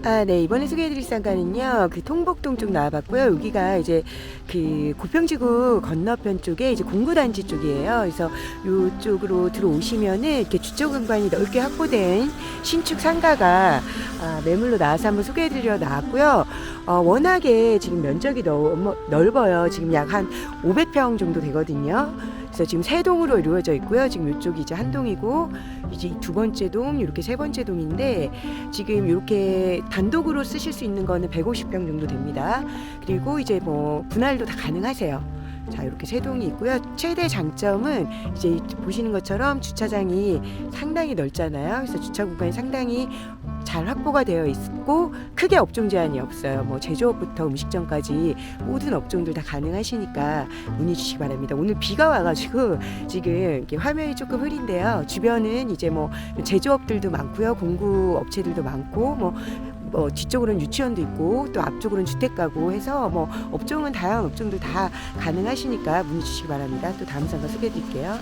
아, 네. 이번에 소개해드릴 상가는요, 그 통복동 쪽 나와봤고요. 여기가 이제 그 고평지구 건너편 쪽에 이제 공구단지 쪽이에요. 그래서 이쪽으로 들어오시면은 이렇게 주차 공간이 넓게 확보된 신축 상가가 아, 매물로 나와서 한번 소개해드리려 나왔고요. 어, 워낙에 지금 면적이 너무 넓어요. 지금 약 한 500평 정도 되거든요. 그래서 지금 세 동으로 이루어져 있고요. 지금 이쪽이 이제 한 동이고 이제 두 번째 동, 이렇게 세 번째 동인데 지금 이렇게 단독으로 쓰실 수 있는 거는 150평 정도 됩니다. 그리고 이제 뭐 분할도 다 가능하세요. 자 이렇게 세 동이 있고요. 최대 장점은 이제 보시는 것처럼 주차장이 상당히 넓잖아요. 그래서 주차 공간이 상당히 잘 확보가 되어 있고 크게 업종 제한이 없어요. 뭐 제조업부터 음식점까지 모든 업종들 다 가능하시니까 문의 주시기 바랍니다. 오늘 비가 와가지고 지금 이렇게 화면이 조금 흐린데요. 주변은 이제 뭐 제조업들도 많고요. 공구 업체들도 많고 뭐, 뭐 뒤쪽으로는 유치원도 있고 또 앞쪽으로는 주택 가구 해서 뭐 업종은 다양한 업종들 다 가능하시니까 문의 주시기 바랍니다. 또 다음 상가 소개해 드릴게요.